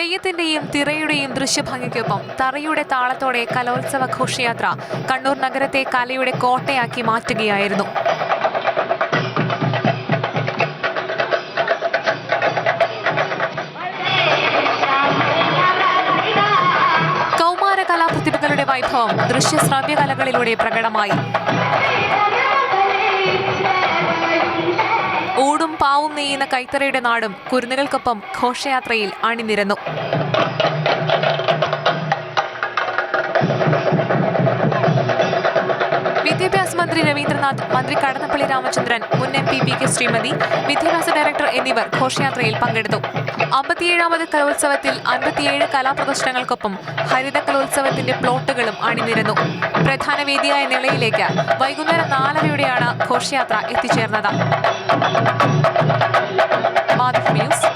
തെയ്യത്തിന്റെയും തിറയുടെയും ദൃശ്യഭംഗിക്കൊപ്പം തറയുടെ താളത്തോടെ കലോത്സവ ഘോഷയാത്ര കണ്ണൂർ നഗരത്തെ കലയുടെ കോട്ടയാക്കി മാറ്റുകയായിരുന്നു. കൗമാര കലാപ്രതിഭകളുടെ വൈഭവം ദൃശ്യശ്രാവ്യ കലകളിലൂടെ പ്രകടമായി. പാവും നെയ്യുന്ന കൈത്തറയുടെ നാടും കുരുന്നുകൾക്കൊപ്പം ഘോഷയാത്രയിൽ അണിനിരന്നു. വിദ്യാഭ്യാസ മന്ത്രി രവീന്ദ്രനാഥ് മന്ത്രി കടന്നപ്പള്ളി രാമചന്ദ്രൻ മുൻ M P P K Sreemathi വിദ്യാഭ്യാസ ഡയറക്ടർ എന്നിവർ ഘോഷയാത്രയിൽ പങ്കെടുത്തു. അമ്പത്തിയേഴാമത് കലോത്സവത്തിൽ അൻപത്തിയേഴ് കലാപ്രദർശനങ്ങൾക്കൊപ്പം ഹരിത കലോത്സവത്തിന്റെ പ്ലോട്ടുകളും അണിനിരന്നു. പ്രധാന വേദിയായ നിലയിലേക്ക് വൈകുന്നേരം നാലരയോടെയാണ് ഘോഷയാത്ര എത്തിച്ചേർന്നത്. lot of.